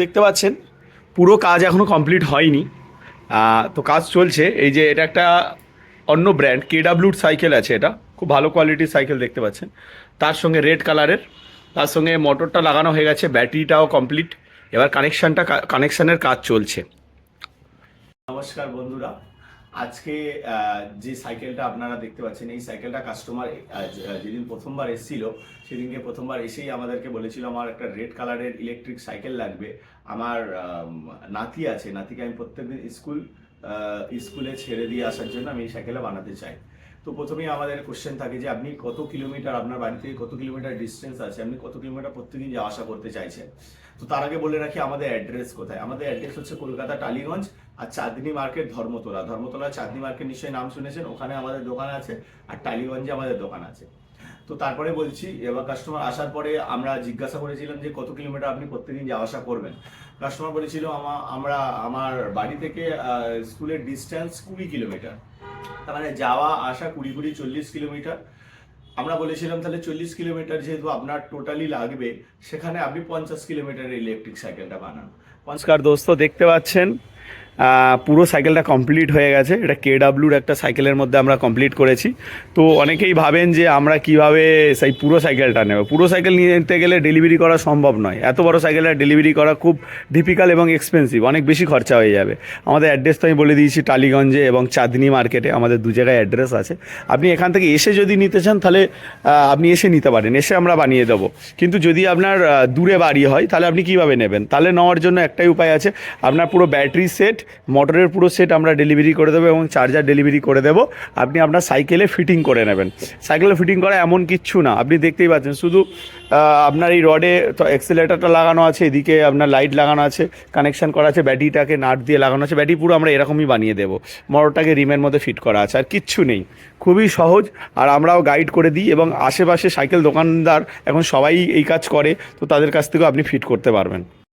দেখতে পাচ্ছেন, পুরো কাজ এখনও কমপ্লিট হয়নি। তো কাজ চলছে, এই যে এটা একটা অন্য ব্র্যান্ড কেডাব্লুর সাইকেল আছে এটা, খুব ভালো কোয়ালিটির সাইকেল দেখতে পাচ্ছেন। তার সঙ্গে রেড কালারের তার সঙ্গে মোটরটা লাগানো হয়ে গেছে ব্যাটারিটাও কমপ্লিট এবার কানেকশানটা কানেকশানের কাজ চলছে। নমস্কার বন্ধুরা আজকে যে সাইকেলটা আপনারা দেখতে পাচ্ছেন, এই সাইকেলটা কাস্টমার যেদিন প্রথমবার এসেছিল, সেদিনকে প্রথমবার এসেই আমাদেরকে বলেছিল, আমার একটা রেড কালারের ইলেকট্রিক সাইকেল লাগবে। আমার নাতি আছে, নাতিকে আমি প্রত্যেকদিন স্কুল স্কুলে ছেড়ে দিয়ে আসার জন্য আমি এই সাইকেলটা বানাতে চাই। তো প্রথমেই আমাদের কোশ্চেন থাকে যে আপনি কত কিলোমিটার আপনার বাড়ি থেকে কত কিলোমিটার ডিস্টেন্স আছে? আপনি কত কিলোমিটার প্রত্যেকদিন যাওয়া আসা করতে চাইছেন? তো তার আগে বলে রাখি আমাদের অ্যাড্রেস কোথায়? আমাদের অ্যাড্রেস হচ্ছে কলকাতা টালিগঞ্জ আর চাঁদনি মার্কেট ধর্মতলা। ধর্মতলা, চাঁদনি মার্কেট নিশ্চয়ই নাম শুনেছেন? ওখানে আমাদের দোকান আছে আর টালিগঞ্জে আমাদের দোকান আছে। তো তারপরে বলছি, এবার কাস্টমার আসার পরে আমরা জিজ্ঞাসা করেছিলাম যে কত কিলোমিটার আপনি প্রত্যেকদিন যাওয়া আসা করবেন? কাস্টমার বলেছিল আমা- আমরা, আমার বাড়ি থেকে স্কুলের ডিস্টেন্স কুড়ি কিলোমিটার তার মানে যাওয়া, আসা কুড়ি কুড়ি চল্লিশ কিলোমিটার। আমরা বলেছিলাম তাহলে চল্লিশ কিলোমিটার যেহেতু আপনার টোটালি লাগবে, সেখানে আপনি পঞ্চাশ কিলোমিটার ইলেকট্রিক সাইকেলটা বানান। নমস্কার দোস্ত, দেখতে পাচ্ছেন? পুরো সাইকেলটা কমপ্লিট হয়ে গেছে। এটা কেডাব্লুর একটা সাইকেলের মধ্যে আমরা কমপ্লিট করেছি। তো অনেকেই ভাবেন যে আমরা কীভাবে সেই পুরো সাইকেলটা নেব। পুরো সাইকেল নিতে গেলে ডেলিভারি করা সম্ভব নয়। এত বড় সাইকেলটা ডেলিভারি করা খুব ডিফিকাল্ট এবং এক্সপেন্সিভ অনেক বেশি খরচা হয়ে যাবে। আমাদের অ্যাড্রেস তো আমি বলে দিয়েছি টালিগঞ্জে এবং চাঁদনি মার্কেটে আমাদের দু জায়গায় অ্যাড্রেস আছে। আপনি এখান থেকে এসে যদি নিতে চান, তাহলে আপনি এসে নিতে পারেন। এসে আমরা বানিয়ে দেবো। কিন্তু যদি আপনার দূরে বাড়ি হয়, তাহলে আপনি কীভাবে নেবেন? তাহলে নেওয়ার জন্য একটাই উপায় আছে। আপনার পুরো ব্যাটারি সেট মোটরের পুরো সেট আমরা ডেলিভারি করে দেবো এবং চার্জার ডেলিভারি করে দেবো। আপনি আপনার সাইকেলে ফিটিং করে নেবেন। সাইকেলে ফিটিং করা এমন কিচ্ছু না। আপনি দেখতেই পাচ্ছেন, শুধু আপনার এই রডে তো এক্সেলেটারটা লাগানো আছে, এদিকে আপনার লাইট লাগানো আছে কানেকশন করা আছে ব্যাটারিটাকে নাট দিয়ে লাগানো আছে ব্যাটারি পুরো আমরা এরকমই বানিয়ে দেবো। মোটরটাকে রিমের মধ্যে ফিট করা আছে, আর কিচ্ছু নেই। খুবই সহজ, আর আমরাও গাইড করে দিই এবং আশেপাশে সাইকেল দোকানদার এখন সবাই এই কাজ করে, তো তাদের কাছ থেকেও আপনি ফিট করতে পারবেন।